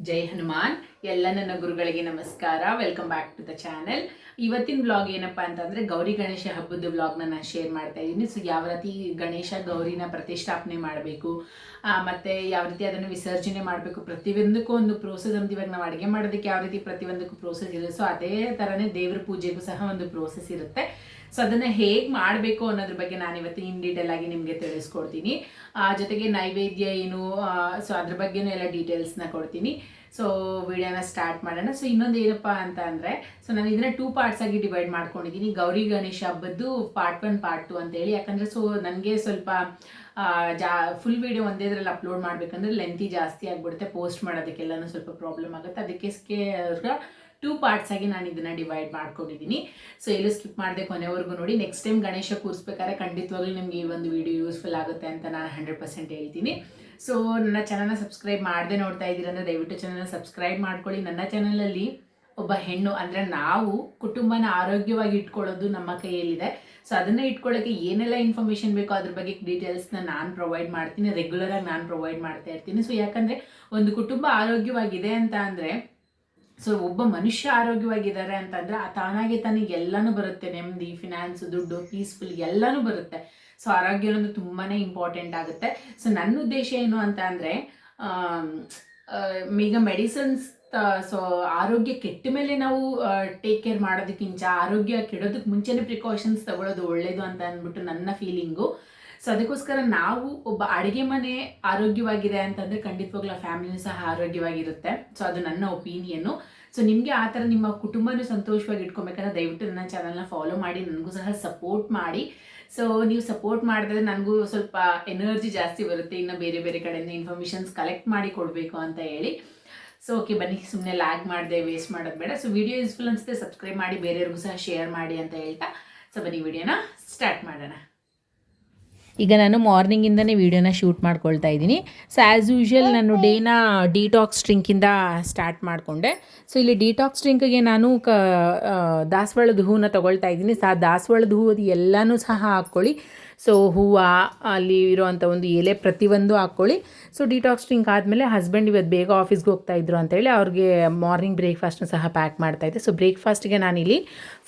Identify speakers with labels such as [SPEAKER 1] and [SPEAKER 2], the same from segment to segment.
[SPEAKER 1] ಜೈ ಹನುಮಾನ್ ಎಲ್ಲ ನನ್ನ ಗುರುಗಳಿಗೆ ನಮಸ್ಕಾರ. Welcome back to the channel ಇವತ್ತಿನ ಬ್ಲಾಗ್ ಏನಪ್ಪಾ ಅಂತಂದರೆ ಗೌರಿ ಗಣೇಶ ಹಬ್ಬದ ವ್ಲಾಗ್ನ ನಾನು ಶೇರ್ ಮಾಡ್ತಾ ಇದ್ದೀನಿ. ಸೊ ಯಾವ ರೀತಿ ಗಣೇಶ ಗೌರಿನ ಪ್ರತಿಷ್ಠಾಪನೆ ಮಾಡಬೇಕು ಮತ್ತೆ ಯಾವ ರೀತಿ ಅದನ್ನು ವಿಸರ್ಜನೆ ಮಾಡಬೇಕು, ಪ್ರತಿಯೊಂದಕ್ಕೂ ಒಂದು ಪ್ರೋಸೆಸ್ ಅಂತ ಇವಾಗ ನಾವು ಅಡುಗೆ ಮಾಡೋದಕ್ಕೆ ಯಾವ ರೀತಿ ಪ್ರತಿಯೊಂದಕ್ಕೂ ಪ್ರೋಸೆಸ್ ಇದೆ ಸೊ ಅದೇ ಥರನೇ ದೇವ್ರ ಪೂಜೆಗೂ ಸಹ ಒಂದು ಪ್ರೋಸೆಸ್ ಇರುತ್ತೆ. ಸೊ ಅದನ್ನು ಹೇಗೆ ಮಾಡಬೇಕು ಅನ್ನೋದ್ರ ಬಗ್ಗೆ ನಾನು ಇವತ್ತು ಇನ್ ಡೀಟೇಲ್ ಆಗಿ ನಿಮಗೆ ತಿಳಿಸ್ಕೊಡ್ತೀನಿ. ಜೊತೆಗೆ ನೈವೇದ್ಯ ಏನು ಸೊ ಅದ್ರ ಬಗ್ಗೆನೂ ಎಲ್ಲ ಡೀಟೇಲ್ಸ್ನ ಕೊಡ್ತೀನಿ. ಸೊ ವಿಡಿಯೋನ ಸ್ಟಾರ್ಟ್ ಮಾಡೋಣ. ಸೊ ಇನ್ನೊಂದು ಏನಪ್ಪ ಅಂತ ಅಂದರೆ ಸೊ ನಾನು ಇದನ್ನ ಟೂ ಪಾರ್ಟ್ಸ್ ಆಗಿ ಡಿವೈಡ್ ಮಾಡ್ಕೊಂಡಿದ್ದೀನಿ ಗೌರಿ ಗಣೇಶ ಹಬ್ಬದ್ದು ಪಾರ್ಟ್ ಒನ್ ಪಾರ್ಟ್ ಟು ಅಂತ ಹೇಳಿ ಯಾಕಂದರೆ ಸೊ ನನಗೆ ಸ್ವಲ್ಪ ಜಾ ಫುಲ್ ವಿಡಿಯೋ ಒಂದೇ ಇದ್ರಲ್ಲಿ ಅಪ್ಲೋಡ್ ಮಾಡಬೇಕಂದ್ರೆ ಲೆಂತಿ ಜಾಸ್ತಿ ಆಗಿಬಿಡುತ್ತೆ. ಪೋಸ್ಟ್ ಮಾಡೋದಕ್ಕೆಲ್ಲನೂ ಸ್ವಲ್ಪ ಪ್ರಾಬ್ಲಮ್ ಆಗುತ್ತೆ. ಅದಕ್ಕೆ ಟೂ ಪಾರ್ಟ್ಸ್ ಆಗಿ ನಾನು ಇದನ್ನ ಡಿವೈಡ್ ಮಾಡ್ಕೊಂಡಿದ್ದೀನಿ ಸೊ ಎಲ್ಲೂ ಸ್ಕಿಪ್ ಮಾಡಿದೆ ಕೊನೆವರೆಗೂ ನೋಡಿ. ನೆಕ್ಸ್ಟ್ ಟೈಮ್ ಗಣೇಶ ಕೂರಿಸ್ಬೇಕಾದ್ರೆ ಖಂಡಿತವಾಗ್ಲೂ ನಿಮಗೆ ಈ ಒಂದು ವಿಡಿಯೋ ಯೂಸ್ಫುಲ್ ಆಗುತ್ತೆ ಅಂತ ನಾನು ಹಂಡ್ರೆಡ್ ಪರ್ಸೆಂಟ್ ಹೇಳ್ತೀನಿ. ಸೊ ನನ್ನ ಚಾನಲ್ನ ಸಬ್ಸ್ಕ್ರೈಬ್ ಮಾಡದೆ ನೋಡ್ತಾ ಇದ್ದೀರ ಅಂದರೆ ದಯವಿಟ್ಟು ಚಾನಲ್ನ ಸಬ್ಸ್ಕ್ರೈಬ್ ಮಾಡ್ಕೊಳ್ಳಿ. ನನ್ನ ಚಾನಲಲ್ಲಿ ಒಬ್ಬ ಹೆಣ್ಣು, ಅಂದರೆ ನಾವು ಕುಟುಂಬನ ಆರೋಗ್ಯವಾಗಿ ಇಟ್ಕೊಳ್ಳೋದು ನಮ್ಮ ಕೈಯಲ್ಲಿದೆ. ಸೊ ಅದನ್ನು ಇಟ್ಕೊಳ್ಳೋಕ್ಕೆ ಏನೆಲ್ಲ ಇನ್ಫಾರ್ಮೇಷನ್ ಬೇಕೋ ಅದ್ರ ಬಗ್ಗೆ ಡೀಟೇಲ್ಸ್ನ ನಾನು ಪ್ರೊವೈಡ್ ಮಾಡ್ತೀನಿ. ರೆಗ್ಯುಲರಾಗಿ ನಾನು ಪ್ರೊವೈಡ್ ಮಾಡ್ತಾ ಇರ್ತೀನಿ. ಸೊ ಯಾಕಂದರೆ ಒಂದು ಕುಟುಂಬ ಆರೋಗ್ಯವಾಗಿದೆ ಅಂತ ಅಂದರೆ ಸೊ ಒಬ್ಬ ಮನುಷ್ಯ ಆರೋಗ್ಯವಾಗಿದ್ದಾರೆ ಅಂತಂದ್ರೆ ತಾನಾಗೆ ತನಗೆ ಎಲ್ಲನೂ ಬರುತ್ತೆ. ನೆಮ್ಮದಿ ಫಿನಾನ್ಸ್ ದುಡ್ಡು ಪೀಸ್ಫುಲ್ ಎಲ್ಲನೂ ಬರುತ್ತೆ. ಸೊ ಆರೋಗ್ಯ ಅನ್ನೋದು ತುಂಬಾ ಇಂಪಾರ್ಟೆಂಟ್ ಆಗುತ್ತೆ. ಸೊ ನನ್ನ ಉದ್ದೇಶ ಏನು ಅಂತ ಅಂದರೆ ಈಗ ಮೆಡಿಸನ್ಸ್ ಸೊ ಆರೋಗ್ಯ ಕೆಟ್ಟ ಮೇಲೆ ನಾವು ಟೇಕ್ ಕೇರ್ ಮಾಡೋದಕ್ಕಿಂತ ಆರೋಗ್ಯ ಕೆಡೋದಕ್ಕೆ ಮುಂಚೆನೇ ಪ್ರಿಕಾಷನ್ಸ್ ತಗೊಳ್ಳೋದು ಒಳ್ಳೇದು ಅಂತ ಅಂದ್ಬಿಟ್ಟು ನನ್ನ ಫೀಲಿಂಗು ಸೊ ಅದಕ್ಕೋಸ್ಕರ ನಾವು ಒಬ್ಬ ಅಡುಗೆ ಮನೆ ಆರೋಗ್ಯವಾಗಿದೆ ಅಂತಂದರೆ ಖಂಡಿತವಾಗ್ಲೂ ಆ ಫ್ಯಾಮಿಲಿನೂ ಸಹ ಆರೋಗ್ಯವಾಗಿರುತ್ತೆ. ಸೊ ಅದು ನನ್ನ ಒಪಿನಿಯನ್ನು ಸೊ ನಿಮಗೆ ಆ ಥರ ನಿಮ್ಮ ಕುಟುಂಬನೂ ಸಂತೋಷವಾಗಿ ಇಟ್ಕೊಬೇಕಂದ್ರೆ ದಯವಿಟ್ಟು ನನ್ನ ಚಾನಲ್ನ ಫಾಲೋ ಮಾಡಿ, ನನಗೂ ಸಹ ಸಪೋರ್ಟ್ ಮಾಡಿ. ಸೊ ನೀವು ಸಪೋರ್ಟ್ ಮಾಡಿದ್ರೆ ನನಗೂ ಸ್ವಲ್ಪ ಎನರ್ಜಿ ಜಾಸ್ತಿ ಬರುತ್ತೆ, ಇನ್ನು ಬೇರೆ ಬೇರೆ ಕಡೆಯಿಂದ ಇನ್ಫಾರ್ಮೇಷನ್ಸ್ ಕಲೆಕ್ಟ್ ಮಾಡಿ ಕೊಡಬೇಕು ಅಂತ ಹೇಳಿ. ಸೊ ಓಕೆ ಬನ್ನಿ ಸುಮ್ಮನೆ ಲ್ಯಾಗ್ ಮಾಡಿದೆ, ವೇಸ್ಟ್ ಮಾಡೋದು ಬೇಡ. ಸೊ ವಿಡಿಯೋ ಯೂಸ್ಫುಲ್ ಅನಿಸುತ್ತೆ ಸಬ್ಸ್ಕ್ರೈಬ್ ಮಾಡಿ, ಬೇರೆಯವ್ರಿಗೂ ಸಹ ಶೇರ್ ಮಾಡಿ ಅಂತ ಹೇಳ್ತಾ. ಸೊ ಬನ್ನಿ ವಿಡಿಯೋನ ಸ್ಟಾರ್ಟ್ ಮಾಡೋಣ.
[SPEAKER 2] ಈಗ ನಾನು ಮಾರ್ನಿಂಗಿಂದನೇ ವೀಡಿಯೋನ ಶೂಟ್ ಮಾಡ್ಕೊಳ್ತಾ ಇದ್ದೀನಿ. ಸೊ ಆ್ಯಸ್ ಯೂಶ್ವಲ್ ನಾನು ಡೇನ ಡಿಟಾಕ್ಸ್ ಡ್ರಿಂಕಿಂದ ಸ್ಟಾರ್ಟ್ ಮಾಡಿಕೊಂಡೆ. ಸೊ ಇಲ್ಲಿ ಡಿಟಾಕ್ಸ್ ಡ್ರಿಂಕ್ಗೆ ನಾನು ಕ ದಾಸವಾಳದ ಹೂವನ್ನ ತೊಗೊಳ್ತಾ ಇದ್ದೀನಿ. ಸೊ ಆ ದಾಸವಾಳದ ಹೂವು ಅದು ಎಲ್ಲನೂ ಸಹ ಹಾಕ್ಕೊಳ್ಳಿ. ಸೊ ಹೂವು ಅಲ್ಲಿ ಇರೋವಂಥ ಒಂದು ಎಲೆ ಪ್ರತಿಯೊಂದು ಹಾಕ್ಕೊಳ್ಳಿ. ಸೊ ಡಿಟಾಕ್ಸ್ ಡ್ರಿಂಕ್ ಆದಮೇಲೆ ಹಸ್ಬೆಂಡ್ ಇವತ್ತು ಬೇಗ ಆಫೀಸ್ಗೆ ಹೋಗ್ತಾ ಇದ್ರು ಅಂತೇಳಿ ಅವ್ರಿಗೆ ಮಾರ್ನಿಂಗ್ ಬ್ರೇಕ್ಫಾಸ್ಟ್ನ ಸಹ ಪ್ಯಾಕ್ ಮಾಡ್ತಾ ಇದ್ದೆ. ಸೊ ಬ್ರೇಕ್ಫಾಸ್ಟ್ಗೆ ನಾನಿಲ್ಲಿ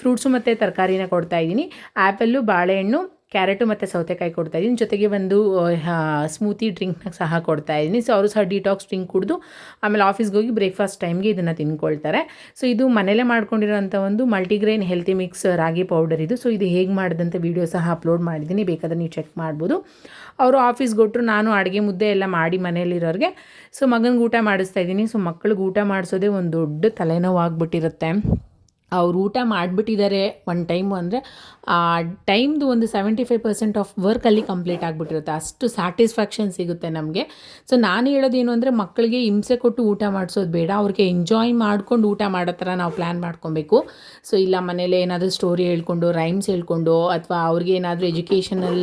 [SPEAKER 2] ಫ್ರೂಟ್ಸು ಮತ್ತು ತರಕಾರಿನ ಕೊಡ್ತಾ ಇದ್ದೀನಿ. ಆ್ಯಪಲ್ಲು ಬಾಳೆಹಣ್ಣು ಕ್ಯಾರೆಟು ಮತ್ತು ಸೌತೆಕಾಯಿ ಕೊಡ್ತಾ ಇದ್ದೀನಿ. ಜೊತೆಗೆ ಒಂದು ಸ್ಮೂತಿ ಡ್ರಿಂಕ್ನ ಸಹ ಕೊಡ್ತಾ ಇದ್ದೀನಿ. ಸೊ ಅವರು ಸಹ ಡಿಟಾಕ್ಸ್ ಡ್ರಿಂಕ್ ಕುಡಿದು ಆಮೇಲೆ ಆಫೀಸ್ಗೆ ಹೋಗಿ ಬ್ರೇಕ್ಫಾಸ್ಟ್ ಟೈಮ್ಗೆ ಇದನ್ನು ತಿನ್ಕೊಳ್ತಾರೆ. ಸೊ ಇದು ಮನೇಲೇ ಮಾಡ್ಕೊಂಡಿರೋಂಥ ಒಂದು ಮಲ್ಟಿಗ್ರೈನ್ ಹೆಲ್ತಿ ಮಿಕ್ಸ್ ರಾಗಿ ಪೌಡರ್ ಇದು. ಸೊ ಇದು ಹೇಗೆ ಮಾಡಿದಂಥ ವೀಡಿಯೋ ಸಹ ಅಪ್ಲೋಡ್ ಮಾಡಿದ್ದೀನಿ. ಬೇಕಾದ್ರೆ ನೀವು ಚೆಕ್ ಮಾಡ್ಬೋದು. ಅವರು ಆಫೀಸ್ಗೆ ಕೊಟ್ಟರು ನಾನು ಅಡುಗೆ ಮುದ್ದೆ ಎಲ್ಲ ಮಾಡಿ ಮನೇಲಿರೋರಿಗೆ ಸೊ ಮಗನಿಗೆ ಊಟ ಮಾಡಿಸ್ತಾ ಇದ್ದೀನಿ. ಸೊ ಮಕ್ಕಳಿಗೆ ಊಟ ಮಾಡಿಸೋದೇ ಒಂದು ದೊಡ್ಡ ತಲೆನೋವು ಆಗ್ಬಿಟ್ಟಿರುತ್ತೆ. ಅವ್ರು ಊಟ ಮಾಡಿಬಿಟ್ಟಿದ್ದಾರೆ ಒನ್ ಟೈಮು ಅಂದರೆ, ಆ ಟೈಮ್ದು ಒಂದು seventy five percent of work ಅಲ್ಲಿ ಕಂಪ್ಲೀಟ್ ಆಗಿಬಿಟ್ಟಿರುತ್ತೆ. ಅಷ್ಟು ಸ್ಯಾಟಿಸ್ಫ್ಯಾಕ್ಷನ್ ಸಿಗುತ್ತೆ ನಮಗೆ. ಸೊ ನಾನು ಹೇಳೋದೇನು ಅಂದರೆ, ಮಕ್ಕಳಿಗೆ ಹಿಂಸೆ ಕೊಟ್ಟು ಊಟ ಮಾಡಿಸೋದು ಬೇಡ. ಅವ್ರಿಗೆ ಎಂಜಾಯ್ ಮಾಡ್ಕೊಂಡು ಊಟ ಮಾಡೋ ಥರ ನಾವು ಪ್ಲ್ಯಾನ್ ಮಾಡ್ಕೊಬೇಕು. ಸೊ ಇಲ್ಲ ಮನೇಲಿ ಏನಾದರೂ ಸ್ಟೋರಿ ಹೇಳ್ಕೊಂಡು ರೈಮ್ಸ್ ಹೇಳ್ಕೊಂಡು, ಅಥವಾ ಅವ್ರಿಗೆ ಏನಾದರೂ ಎಜುಕೇಷನಲ್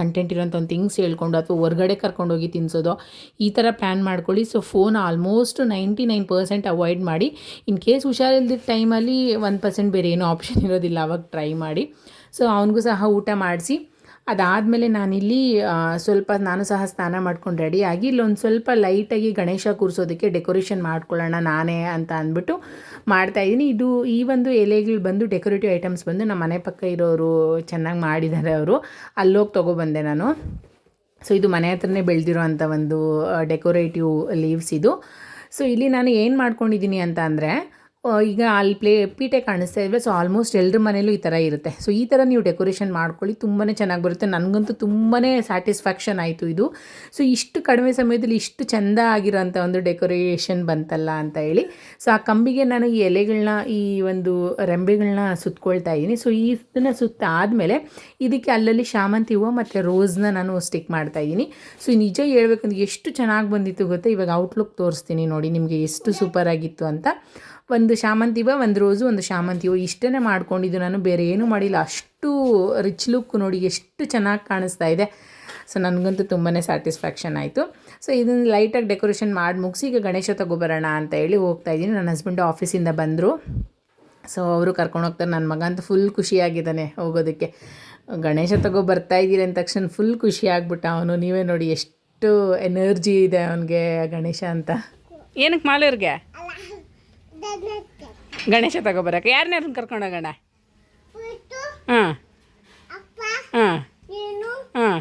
[SPEAKER 2] ಕಂಟೆಂಟ್ ಇರೋಂಥ ಒಂದು ಥಿಂಗ್ಸ್ ಹೇಳ್ಕೊಂಡು, ಅಥವಾ ಹೊರಗಡೆ ಕರ್ಕೊಂಡೋಗಿ ತಿನ್ನಿಸೋದು ಈ ಥರ ಪ್ಲ್ಯಾನ್ ಮಾಡ್ಕೊಳ್ಳಿ. So phone almost ninety nine percent avoid ಮಾಡಿ ಇನ್ ಕೇಸ್ ಹುಷಾರಿಲ್ದಿದ್ದ ಟೈಮಲ್ಲಿ ಒನ್ ಪರ್ಸೆಂಟ್ ಬೇರೆ ಏನೂ ಆಪ್ಷನ್ ಇರೋದಿಲ್ಲ, ಅವಾಗ ಟ್ರೈ ಮಾಡಿ. ಸೊ ಅವನಿಗೂ ಸಹ ಊಟ ಮಾಡಿಸಿ. ಅದಾದಮೇಲೆ ನಾನಿಲ್ಲಿ ಸ್ವಲ್ಪ ನಾನು ಸಹ ಸ್ನಾನ ಮಾಡ್ಕೊಂಡು ರೆಡಿಯಾಗಿ ಇಲ್ಲೊಂದು ಸ್ವಲ್ಪ ಲೈಟಾಗಿ ಗಣೇಶ ಕೂರಿಸೋದಕ್ಕೆ ಡೆಕೋರೇಷನ್ ಮಾಡ್ಕೊಳ್ಳೋಣ ನಾನೇ ಅಂತ ಅಂದ್ಬಿಟ್ಟು ಮಾಡ್ತಾಯಿದ್ದೀನಿ ಇದು ಈ ಒಂದು ಎಲೆಗಳು ಬಂದು ಡೆಕೋರೇಟಿವ್ ಐಟಮ್ಸ್ ಬಂದು ನಮ್ಮ ಮನೆ ಪಕ್ಕ ಇರೋರು ಚೆನ್ನಾಗಿ ಮಾಡಿದ್ದಾರೆ ಅವರು. ಅಲ್ಲೋಗಿ ತೊಗೊಬಂದೆ ನಾನು. ಸೊ ಇದು ಮನೆ ಹತ್ರನೇ ಬೆಳೆದಿರೋ ಅಂಥ ಒಂದು ಡೆಕೋರೇಟಿವ್ ಲೀವ್ಸ್ ಇದು. ಸೊ ಇಲ್ಲಿ ನಾನು ಏನು ಮಾಡ್ಕೊಂಡಿದ್ದೀನಿ ಅಂತ ಅಂದರೆ ಈಗ ಅಲ್ಲಿ ಪ್ಲೇ, ಪೀಠೆ ಕಾಣಿಸ್ತಾ ಇದ್ವಿ ಸೊ ಆಲ್ಮೋಸ್ಟ್ ಎಲ್ಲರ ಮನೇಲೂ ಈ ಥರ ಇರುತ್ತೆ. ಸೊ ಈ ಥರ ನೀವು ಡೆಕೋರೇಷನ್ ಮಾಡ್ಕೊಳ್ಳಿ ತುಂಬಾ ಚೆನ್ನಾಗಿ ಬರುತ್ತೆ. ನನಗಂತೂ ತುಂಬಾ ಸ್ಯಾಟಿಸ್ಫ್ಯಾಕ್ಷನ್ ಆಯಿತು ಇದು. ಸೊ ಇಷ್ಟು ಕಡಿಮೆ ಸಮಯದಲ್ಲಿ ಇಷ್ಟು ಚೆಂದ ಆಗಿರೋಂಥ ಒಂದು ಡೆಕೋರೇಷನ್ ಬಂತಲ್ಲ ಅಂತ ಹೇಳಿ. ಸೊ ಆ ಕಂಬಿಗೆ ನಾನು ಈ ಎಲೆಗಳನ್ನ ಈ ಒಂದು ರೆಂಬೆಗಳನ್ನ ಸುತ್ಕೊಳ್ತಾ ಇದ್ದೀನಿ ಸೊ ಇದನ್ನು ಸುತ್ತ ಆದಮೇಲೆ ಇದಕ್ಕೆ ಅಲ್ಲಲ್ಲಿ ಶಾಮಂತಿ ಹೂವು ಮತ್ತು ರೋಸ್ನ ನಾನು ಸ್ಟಿಕ್ ಮಾಡ್ತಾ ಇದ್ದೀನಿ ಸೊ ನಿಜ ಹೇಳ್ಬೇಕಂದ್ರೆ ಎಷ್ಟು ಚೆನ್ನಾಗಿ ಬಂದಿತ್ತು ಗೊತ್ತಾ? ಇವಾಗ ಔಟ್ಲುಕ್ ತೋರಿಸ್ತೀನಿ ನೋಡಿ, ನಿಮಗೆ ಎಷ್ಟು ಸೂಪರ್ ಆಗಿತ್ತು ಅಂತ. ಒಂದು ಶಾಮಂತಿವ ಹೂವು ಒಂದು ರೋಸು ಒಂದು ಶಾಮಂತಿ. ಹೂವು ಇಷ್ಟೇ ಮಾಡ್ಕೊಂಡಿದ್ದು ನಾನು ಬೇರೆ ಏನೂ ಮಾಡಿಲ್ಲ. ಅಷ್ಟು ರಿಚ್ ಲುಕ್ ನೋಡಿ ಎಷ್ಟು ಚೆನ್ನಾಗಿ ಕಾಣಿಸ್ತಾ ಇದೆ. ಸೊ ನನಗಂತೂ ತುಂಬಾ ಸ್ಯಾಟಿಸ್ಫ್ಯಾಕ್ಷನ್ ಆಯಿತು. ಸೊ ಇದನ್ನು ಲೈಟಾಗಿ ಡೆಕೋರೇಷನ್ ಮಾಡಿ ಮುಗಿಸಿ ಈಗ ಗಣೇಶ ತಗೊಬರೋಣ ಅಂತ ಹೇಳಿ ಹೋಗ್ತಾ ಇದ್ದೀನಿ. ನನ್ನ ಹಸ್ಬೆಂಡು ಆಫೀಸಿಂದ ಬಂದರು. ಸೊ ಅವರು ಕರ್ಕೊಂಡು ಹೋಗ್ತಾರೆ. ನನ್ನ ಮಗ ಅಂತೂ ಫುಲ್ ಖುಷಿಯಾಗಿದ್ದಾನೆ ಹೋಗೋದಕ್ಕೆ. ಗಣೇಶ ತಗೋ ಬರ್ತಾ ಇದ್ದೀರಿ ಅಂದ ತಕ್ಷಣ ಫುಲ್ ಖುಷಿ ಆಗ್ಬಿಟ್ಟ ಅವನು. ನೀವೇ ನೋಡಿ ಎಷ್ಟು ಎನರ್ಜಿ ಇದೆ ಅವನಿಗೆ ಗಣೇಶ ಅಂತ. ಏನಕ್ಕೆ ಮಾಲೂರ್ಗೆ? ಗಣೇಶ. ತಗೋಬರಕ್ಕೆ. ಯಾರನ್ನ ಕರ್ಕೊಂಡೋಗೋಣ ಹಾಂ. ಹಾಂ. ಹಾಂ.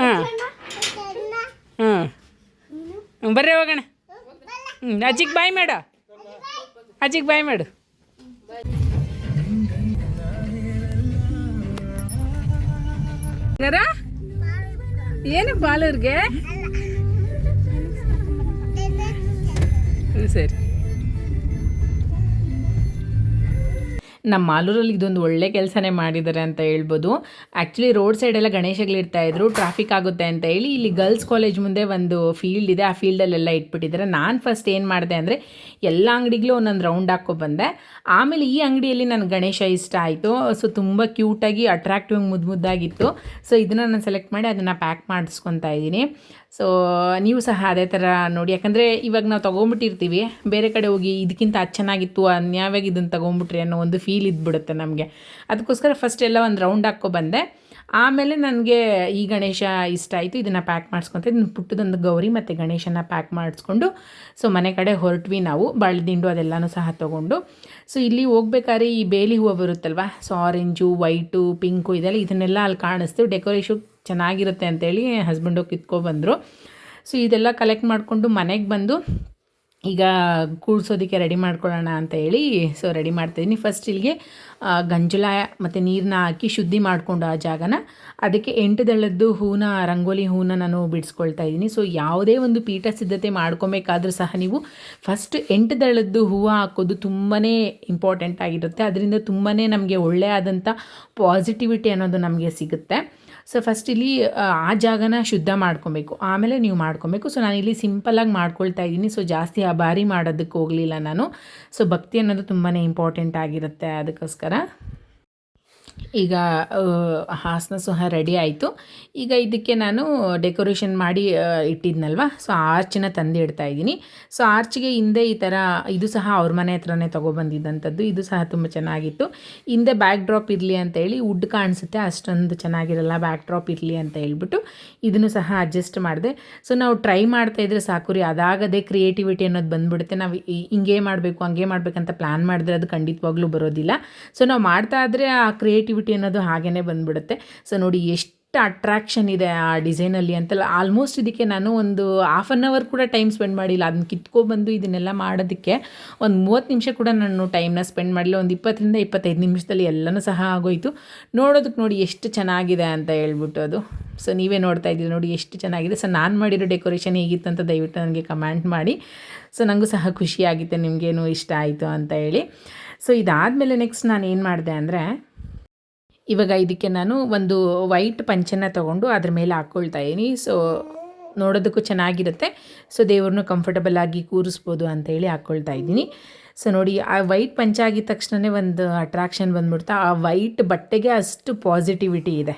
[SPEAKER 2] ಹಾಂ. ಹ್ಞೂ ಬರ್ರಿ ಹೋಗೋಣ. ಹ್ಞೂ ಅಜ್ಜಿಗೆ ಬಾಯ್ ಮಾಡು. ಅಜ್ಜಿಗೆ ಬಾಯ್ ಮಾಡು. ಏನು ಬಾಲರ್ಗೆ ಸರಿ. ನಮ್ಮ ಮಾಲೂರಲ್ಲಿ ಇದೊಂದು ಒಳ್ಳೆ ಕೆಲಸನೇ ಮಾಡಿದ್ದಾರೆ ಅಂತ ಹೇಳ್ಬೋದು. ಆ್ಯಕ್ಚುಲಿ ರೋಡ್ ಸೈಡೆಲ್ಲ ಗಣೇಶಗಳಿರ್ತಾ ಇದ್ರು ಟ್ರಾಫಿಕ್ ಆಗುತ್ತೆ ಅಂತ ಹೇಳಿ ಇಲ್ಲಿ ಗರ್ಲ್ಸ್ ಕಾಲೇಜ್ ಮುಂದೆ ಒಂದು ಫೀಲ್ಡ್ ಇದೆ, ಆ ಫೀಲ್ಡಲ್ಲೆಲ್ಲ ಇಟ್ಬಿಟ್ಟಿದ್ದಾರೆ ನಾನು ಫಸ್ಟ್ ಏನು ಮಾಡಿದೆ ಅಂದರೆ ಎಲ್ಲ ಅಂಗಡಿಗಳು ಒಂದೊಂದು ರೌಂಡ್ ಹಾಕೊ ಬಂದೆ. ಆಮೇಲೆ ಈ ಅಂಗಡಿಯಲ್ಲಿ ನನಗೆ ಗಣೇಶ ಇಷ್ಟ ಆಯಿತು. ಸೊ ತುಂಬ ಕ್ಯೂಟಾಗಿ ಅಟ್ರಾಕ್ಟಿವ್ ಮುದ್ದು ಮುದ್ದಾಗಿತ್ತು. ಸೊ ಇದನ್ನು ನಾನು ಸೆಲೆಕ್ಟ್ ಮಾಡಿ ಅದನ್ನು ಪ್ಯಾಕ್ ಮಾಡಿಸ್ಕೊತಾ ಇದ್ದೀನಿ. ಸೊ ನೀವು ಸಹ ಅದೇ ಥರ ನೋಡಿ. ಯಾಕಂದರೆ ಇವಾಗ ನಾವು ತೊಗೊಂಬಿಟ್ಟಿರ್ತೀವಿ. ಬೇರೆ ಕಡೆ ಹೋಗಿ ಇದಕ್ಕಿಂತ ಅದು ಚೆನ್ನಾಗಿತ್ತು ಅನ್ಯಾವಾಗಿ ಇದನ್ನು ತೊಗೊಂಬಿಟ್ರಿ ಅನ್ನೋ ಒಂದು ಫೀಲ್ ಇದ್ಬಿಡುತ್ತೆ ನಮಗೆ. ಅದಕ್ಕೋಸ್ಕರ ಫಸ್ಟ್ ಎಲ್ಲ ಒಂದು ರೌಂಡ್ ಹಾಕ್ಕೊ ಬಂದೆ. ಆಮೇಲೆ ನನಗೆ ಈ ಗಣೇಶ ಇಷ್ಟ ಆಯಿತು, ಇದನ್ನು ಪ್ಯಾಕ್ ಮಾಡಿಸ್ಕೊತ ಇದನ್ನು ಪುಟ್ಟದೊಂದು ಗೌರಿ ಮತ್ತು ಗಣೇಶನ ಪ್ಯಾಕ್ ಮಾಡಿಸ್ಕೊಂಡು ಸೊ ಮನೆ ಕಡೆ ಹೊರಟ್ವಿ ನಾವು ಬಾಳೆದಿಂಡು ಅದೆಲ್ಲನೂ ಸಹ ತೊಗೊಂಡು. ಸೊ ಇಲ್ಲಿ ಹೋಗ್ಬೇಕಾದ್ರೆ ಈ ಬೇಲಿ ಹೂವು ಬರುತ್ತಲ್ವ ಸೊ ಆರೆಂಜು ವೈಟು ಪಿಂಕು ಇದೆಲ್ಲ ಇದನ್ನೆಲ್ಲ ಅಲ್ಲಿ ಕಾಣಿಸ್ತು. ಡೆಕೋರೇಷನ್ ಚೆನ್ನಾಗಿರುತ್ತೆ ಅಂತೇಳಿ ಹಸ್ಬೆಂಡು ಕಿತ್ಕೊಬಂದರು ಸೊ ಇದೆಲ್ಲ ಕಲೆಕ್ಟ್ ಮಾಡಿಕೊಂಡು ಮನೆಗೆ ಬಂದು ಈಗ ಕೂಡ್ಸೋದಕ್ಕೆ ರೆಡಿ ಮಾಡ್ಕೊಳ್ಳೋಣ ಅಂತ ಹೇಳಿ ಸೊ ರೆಡಿ ಮಾಡ್ತಾಯಿದ್ದೀನಿ ಫಸ್ಟ್ ಇಲ್ಲಿಗೆ ಗಂಜಲ ಮತ್ತು ನೀರನ್ನ ಹಾಕಿ ಶುದ್ಧಿ ಮಾಡಿಕೊಂಡು ಆ ಜಾಗನ. ಅದಕ್ಕೆ ಎಂಟು ದಳದ್ದು ಹೂನ, ರಂಗೋಲಿ ಹೂನ ನಾನು ಬಿಡಿಸ್ಕೊಳ್ತಾ ಇದ್ದೀನಿ. ಸೊ ಯಾವುದೇ ಒಂದು ಪೀಠ ಸಿದ್ಧತೆ ಮಾಡ್ಕೊಬೇಕಾದ್ರೂ ಸಹ ನೀವು ಫಸ್ಟ್ ಎಂಟು ದಳದ್ದು ಹೂವು ಹಾಕೋದು ತುಂಬಾ ಇಂಪಾರ್ಟೆಂಟ್ ಆಗಿರುತ್ತೆ. ಅದರಿಂದ ತುಂಬಾ ನಮಗೆ ಒಳ್ಳೆಯದಾದಂಥ ಪಾಸಿಟಿವಿಟಿ ಅನ್ನೋದು ನಮಗೆ ಸಿಗುತ್ತೆ. ಸೊ ಫಸ್ಟ್ ಇಲ್ಲಿ ಆ, ಜಾಗನ ಶುದ್ಧ ಮಾಡ್ಕೊಬೇಕು. ಆಮೇಲೆ ನೀವು ಮಾಡ್ಕೊಬೇಕು. ಸೊ ನಾನಿಲ್ಲಿ ಸಿಂಪಲಾಗಿ ಮಾಡ್ಕೊಳ್ತಾ ಇದ್ದೀನಿ. ಸೊ ಜಾಸ್ತಿ ಆ ಬಾರಿ ಮಾಡೋದಕ್ಕೆ ಹೋಗಲಿಲ್ಲ ನಾನು. ಸೊ ಭಕ್ತಿ ಅನ್ನೋದು ತುಂಬಾ ಇಂಪಾರ್ಟೆಂಟ್ ಆಗಿರುತ್ತೆ ಅದಕ್ಕೋಸ್ಕರ. ಈಗ ಹಾಸನ ಸಹ ರೆಡಿ ಆಯಿತು. ಈಗ ಇದಕ್ಕೆ ನಾನು ಡೆಕೋರೇಷನ್ ಮಾಡಿ ಇಟ್ಟಿದ್ನಲ್ವ? ಸೊ ಆರ್ಚನ್ನ ತಂದು ಇಡ್ತಾ ಇದ್ದೀನಿ. ಸೊ ಆರ್ಚ್ಗೆ ಹಿಂದೆ ಈ ಥರ ಇದು ಸಹ ಅವ್ರ ಮನೆ ಹತ್ರನೇ ತೊಗೊಬಂದಿದ್ದಂಥದ್ದು. ಇದು ಸಹ ತುಂಬ ಚೆನ್ನಾಗಿತ್ತು. ಹಿಂದೆ ಬ್ಯಾಕ್ ಡ್ರಾಪ್ ಇರಲಿ ಅಂತ ಹೇಳಿ ವುಡ್ ಕಾಣಿಸುತ್ತೆ. ಅಷ್ಟೊಂದು ಚೆನ್ನಾಗಿರಲ್ಲ ಬ್ಯಾಕ್ ಡ್ರಾಪ್ ಇರಲಿ ಅಂತ ಹೇಳ್ಬಿಟ್ಟು ಇದನ್ನು ಸಹ ಅಡ್ಜಸ್ಟ್ ಮಾಡಿದೆ. ಸೊ ನಾವು ಟ್ರೈ ಮಾಡ್ತಾ ಇದ್ರೆ ಸಾಕು ರೀ. ಅದಾಗದೇ ಕ್ರಿಯೇಟಿವಿಟಿ ಅನ್ನೋದು ಬಂದ್ಬಿಡುತ್ತೆ. ನಾವು ಹಿಂಗೆ ಮಾಡಬೇಕು, ಹಂಗೆ ಮಾಡಬೇಕಂತ ಪ್ಲ್ಯಾನ್ ಮಾಡಿದ್ರೆ ಅದು ಖಂಡಿತವಾಗ್ಲೂ ಬರೋದಿಲ್ಲ. ಸೊ ನಾವು ಮಾಡ್ತಾ ಇದ್ರೆ ಆ ಕ್ರಿಯೇಟಿವಿಟಿ ಅನ್ನೋದು ಹಾಗೇ ಬಂದ್ಬಿಡುತ್ತೆ. ಸೊ ನೋಡಿ ಎಷ್ಟು ಅಟ್ರಾಕ್ಷನ್ ಇದೆ ಆ ಡಿಸೈನಲ್ಲಿ ಅಂತೆಲ್ಲ ಆಲ್ಮೋಸ್ಟ್ ಇದಕ್ಕೆ ನಾನು ಒಂದು ಹಾಫ್ ಆನ್ ಅವರ್ ಕೂಡ ಟೈಮ್ ಸ್ಪೆಂಡ್ ಮಾಡಿಲ್ಲ. ಅದನ್ನ ಕಿತ್ಕೊಬಂದು ಇದನ್ನೆಲ್ಲ ಮಾಡೋದಕ್ಕೆ ಒಂದು ಮೂವತ್ತು ನಿಮಿಷ ಕೂಡ ನಾನು ಟೈಮ್ನ ಸ್ಪೆಂಡ್ ಮಾಡಿಲ್ಲ. ಒಂದು ಇಪ್ಪತ್ತರಿಂದ ಇಪ್ಪತ್ತೈದು ನಿಮಿಷದಲ್ಲಿ ಎಲ್ಲನೂ ಸಹ ಆಗೋಯಿತು. ನೋಡೋದಕ್ಕೆ ನೋಡಿ ಎಷ್ಟು ಚೆನ್ನಾಗಿದೆ ಅಂತ ಹೇಳ್ಬಿಟ್ಟು ಅದು. ಸೊ ನೀವೇ ನೋಡ್ತಾ ಇದ್ದೀರಿ ನೋಡಿ ಎಷ್ಟು ಚೆನ್ನಾಗಿದೆ. ಸೊ ನಾನು ಮಾಡಿರೋ ಡೆಕೋರೇಷನ್ ಹೇಗಿತ್ತು ಅಂತ ದಯವಿಟ್ಟು ನನಗೆ ಕಮೆಂಟ್ ಮಾಡಿ. ಸೊ ನನಗೂ ಸಹ ಖುಷಿಯಾಗಿತ್ತು ನಿಮಗೇನು ಇಷ್ಟ ಆಯಿತು ಅಂತ ಹೇಳಿ. ಸೊ ಇದಾದಮೇಲೆ ನೆಕ್ಸ್ಟ್ ನಾನು ಏನು ಮಾಡಿದೆ ಅಂದರೆ ಇವಾಗ ಇದಕ್ಕೆ ನಾನು ಒಂದು ವೈಟ್ ಪಂಚನ್ನು ತಗೊಂಡು ಅದ್ರ ಮೇಲೆ ಹಾಕ್ಕೊಳ್ತಾ ಇದ್ದೀನಿ ಸೊ ನೋಡೋದಕ್ಕೂ ಚೆನ್ನಾಗಿರುತ್ತೆ. ಸೊ ದೇವ್ರನ್ನೂ ಕಂಫರ್ಟಬಲ್ ಆಗಿ ಕೂರಿಸ್ಬೋದು ಅಂತ ಹೇಳಿ ಹಾಕ್ಕೊಳ್ತಾ ಇದ್ದೀನಿ ಸೊ ನೋಡಿ, ಆ ವೈಟ್ ಪಂಚ ಆಗಿದ ತಕ್ಷಣವೇ ಒಂದು ಅಟ್ರಾಕ್ಷನ್ ಬಂದ್ಬಿಡ್ತಾ, ಆ ವೈಟ್ ಬಟ್ಟೆಗೆ ಅಷ್ಟು ಪಾಸಿಟಿವಿಟಿ ಇದೆ.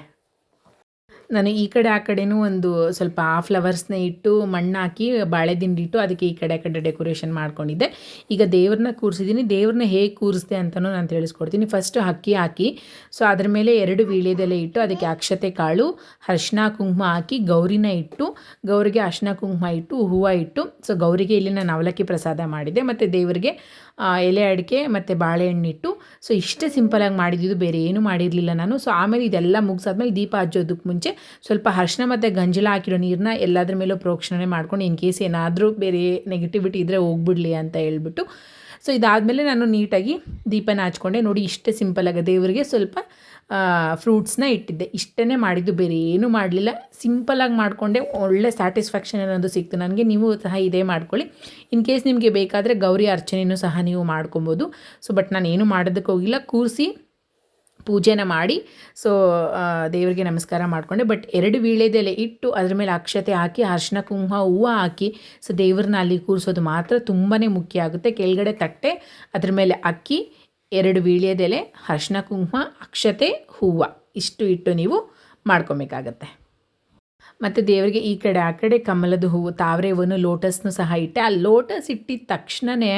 [SPEAKER 2] ನಾನು ಈ ಕಡೆ ಆ ಕಡೆನೂ ಒಂದು ಸ್ವಲ್ಪ ಆ ಫ್ಲವರ್ಸ್ನ ಇಟ್ಟು ಮಣ್ಣು ಹಾಕಿ ಬಾಳೆದಿಂಡಿ ಇಟ್ಟು ಅದಕ್ಕೆ ಈ ಕಡೆ ಆ ಕಡೆ ಡೆಕೋರೇಷನ್ ಮಾಡ್ಕೊಂಡಿದ್ದೆ. ಈಗ ದೇವ್ರನ್ನ ಕೂರಿಸಿದ್ದೀನಿ ದೇವ್ರನ್ನ ಹೇಗೆ ಕೂರಿಸ್ದೆ ಅಂತಲೂ ನಾನು ತಿಳಿಸ್ಕೊಡ್ತೀನಿ. ಫಸ್ಟ್ ಅಕ್ಕಿ ಹಾಕಿ ಸೊ ಅದ್ರ ಮೇಲೆ ಎರಡು ವೀಳ್ಯದೆಲೆ ಇಟ್ಟು ಅದಕ್ಕೆ ಅಕ್ಷತೆ ಕಾಳು ಅರ್ಶಿನ ಕುಂಕುಮ ಹಾಕಿ ಗೌರಿನ ಇಟ್ಟು, ಗೌರಿಗೆ ಅರ್ಶಿನ ಕುಂಕುಮ ಇಟ್ಟು, ಹೂವು ಇಟ್ಟು ಸೊ ಗೌರಿಗೆ ಇಲ್ಲಿ ನಾನು ಅವಲಕ್ಕಿ ಪ್ರಸಾದ ಮಾಡಿದೆ ಮತ್ತು ದೇವರಿಗೆ ಎಲೆ ಅಡಿಕೆ ಮತ್ತು ಬಾಳೆಹಣ್ಣಿಟ್ಟು ಸೊ ಇಷ್ಟೇ ಸಿಂಪಲಾಗಿ ಮಾಡಿದ್ದು, ಬೇರೆ ಏನೂ ಮಾಡಿರಲಿಲ್ಲ ನಾನು. ಸೊ ಆಮೇಲೆ ಇದೆಲ್ಲ ಮುಗಿಸಾದ್ಮೇಲೆ ದೀಪ ಹಚ್ಚೋದಕ್ಕೆ ಮುಂಚೆ ಸ್ವಲ್ಪ ಅರ್ಶಿನ ಮತ್ತು ಗಂಜಲ ಹಾಕಿರೋ ನೀರನ್ನ ಎಲ್ಲದ್ರ ಮೇಲೂ ಪ್ರೋಕ್ಷಣೆ ಮಾಡ್ಕೊಂಡು ಇನ್ ಕೇಸ್ ಏನಾದರೂ ಬೇರೆ ನೆಗೆಟಿವಿಟಿ ಇದ್ದರೆ ಹೋಗ್ಬಿಡ್ಲಿ ಅಂತ ಹೇಳ್ಬಿಟ್ಟು ಸೊ ಇದಾದಮೇಲೆ ನಾನು ನೀಟಾಗಿ ದೀಪನ ಹಚ್ಕೊಂಡೆ. ನೋಡಿ, ಇಷ್ಟೇ ಸಿಂಪಲಾಗಿ ದೇವರಿಗೆ ಸ್ವಲ್ಪ ಫ್ರೂಟ್ಸ್ನ ಇಟ್ಟಿದ್ದೆ. ಇಷ್ಟೇ ಮಾಡಿದ್ದು ಬೇರೆ ಏನೂ ಮಾಡಲಿಲ್ಲ. ಸಿಂಪಲಾಗಿ ಮಾಡಿಕೊಂಡೆ. ಒಳ್ಳೆ ಸ್ಯಾಟಿಸ್ಫ್ಯಾಕ್ಷನ್ ಅನ್ನೋದು ಸಿಕ್ತು. ನನಗೆ ನೀವು ಸಹ ಇದೇ ಮಾಡ್ಕೊಳ್ಳಿ. ಇನ್ ಕೇಸ್ ನಿಮಗೆ ಬೇಕಾದರೆ ಗೌರಿ ಅರ್ಚನೆಯೂ ಸಹ ನೀವು ಮಾಡ್ಕೊಬೋದು. ಸೊ ಬಟ್ ನಾನು ಏನೂ ಮಾಡೋದಕ್ಕೆ ಹೋಗಿಲ್ಲ. ಕೂರಿಸಿ ಪೂಜೆನ ಮಾಡಿ. ಸೊ ದೇವರಿಗೆ ನಮಸ್ಕಾರ ಮಾಡಿಕೊಂಡೆ. ಬಟ್ ಎರಡು ವೀಳ್ಯದೆಲೆ ಇಟ್ಟು ಅದ್ರ ಮೇಲೆ ಅಕ್ಷತೆ ಹಾಕಿ, ಅರ್ಶಿನ ಕುಂಕುಮ ಹೂವು ಹಾಕಿ ಸೊ ದೇವ್ರನ್ನ ಅಲ್ಲಿ ಕೂರಿಸೋದು ಮಾತ್ರ ತುಂಬಾ ಮುಖ್ಯ ಆಗುತ್ತೆ. ಕೆಳಗಡೆ ತಟ್ಟೆ, ಅದ್ರ ಮೇಲೆ ಅಕ್ಕಿ, ಎರಡು ವೀಳ್ಯದೆಲೆ, ಅರ್ಶಿನ ಕುಂಕುಮ ಅಕ್ಷತೆ, ಹೂವು. ಇಷ್ಟು ಇಟ್ಟು ನೀವು ಮಾಡ್ಕೊಬೇಕಾಗತ್ತೆ. ಮತ್ತು ದೇವರಿಗೆ ಈ ಕಡೆ, ಆ ಕಡೆ ಕಮಲದ ಹೂವು, ತಾವರೆ ಹೂವನ್ನು ಲೋಟಸ್ನು ಸಹ ಇಟ್ಟೆ. ಆ ಲೋಟಸ್ ಇಟ್ಟಿದ ತಕ್ಷಣವೇ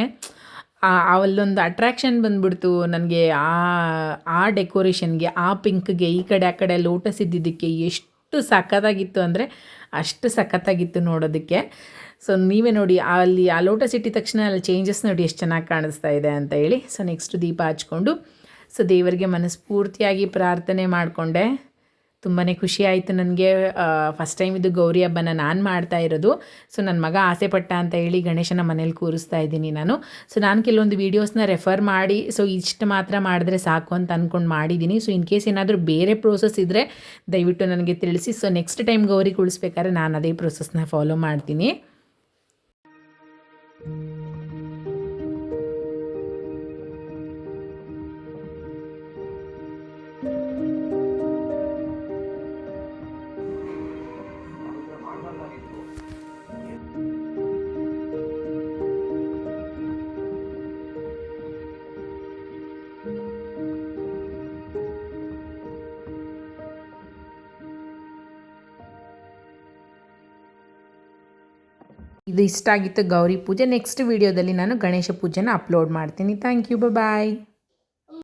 [SPEAKER 2] ಅಲ್ಲೊಂದು ಅಟ್ರ್ಯಾಕ್ಷನ್ ಬಂದ್ಬಿಡ್ತು. ನನಗೆ ಆ ಆ ಡೆಕೋರೇಷನ್ಗೆ ಆ ಪಿಂಕ್ಗೆ ಈ ಕಡೆ, ಆ ಕಡೆ ಲೋಟಸ್ ಇದ್ದಿದ್ದಕ್ಕೆ ಎಷ್ಟು ಸಖತ್ತಾಗಿತ್ತು ಅಂದರೆ ಅಷ್ಟು ಸಖತ್ತಾಗಿತ್ತು ನೋಡೋದಕ್ಕೆ. ಸೊ ನೀವೇ ನೋಡಿ, ಅಲ್ಲಿ ಆ ಲೋಟಸ್ ಇಟ್ಟಿದ ತಕ್ಷಣ ಅಲ್ಲಿ ಚೇಂಜಸ್ ನೋಡಿ ಎಷ್ಟು ಚೆನ್ನಾಗಿ ಕಾಣಿಸ್ತಾ ಇದೆ ಅಂತ ಹೇಳಿ. ಸೊ ನೆಕ್ಸ್ಟ್ ದೀಪ ಹಚ್ಕೊಂಡು, ಸೊ ದೇವರಿಗೆ ಮನಸ್ಫೂರ್ತಿಯಾಗಿ ಪ್ರಾರ್ಥನೆ ಮಾಡಿಕೊಂಡೆ. ತುಂಬಾ ಖುಷಿ ಆಯಿತು ನನಗೆ. ಫಸ್ಟ್ ಟೈಮ್ ಇದು ಗೌರಿ ಹಬ್ಬನ ನಾನು ಮಾಡ್ತಾ ಇರೋದು. ಸೊ ನನ್ನ ಮಗ ಆಸೆ ಪಟ್ಟ ಅಂತ ಹೇಳಿ ಗಣೇಶನ ಮನೇಲಿ ಕೂರಿಸ್ತಾ ಇದ್ದೀನಿ ನಾನು. ಸೊ ನಾನು ಕೆಲವೊಂದು ವೀಡಿಯೋಸ್ನ ರೆಫರ್ ಮಾಡಿ ಸೊ ಇಷ್ಟು ಮಾತ್ರ ಮಾಡಿದ್ರೆ ಸಾಕು ಅಂತ ಅಂದ್ಕೊಂಡು ಮಾಡಿದ್ದೀನಿ ಸೊ ಇನ್ ಕೇಸ್ ಏನಾದರೂ ಬೇರೆ ಪ್ರೋಸೆಸ್ ಇದ್ದರೆ ದಯವಿಟ್ಟು ನನಗೆ ತಿಳಿಸಿ. ಸೊ ನೆಕ್ಸ್ಟ್ ಟೈಮ್ ಗೌರಿ ಕುಳಿಸ್ಬೇಕಾದ್ರೆ ನಾನು ಅದೇ ಪ್ರೋಸೆಸ್ನ ಫಾಲೋ ಮಾಡ್ತೀನಿ. ಇದು ಇಷ್ಟ ಆಗಿತ್ತು ಗೌರಿ ಪೂಜೆ. ನೆಕ್ಸ್ಟ್ ವೀಡಿಯೋದಲ್ಲಿ ನಾನು ಗಣೇಶ ಪೂಜೆನ ಅಪ್ಲೋಡ್ ಮಾಡ್ತೀನಿ. Thank you bye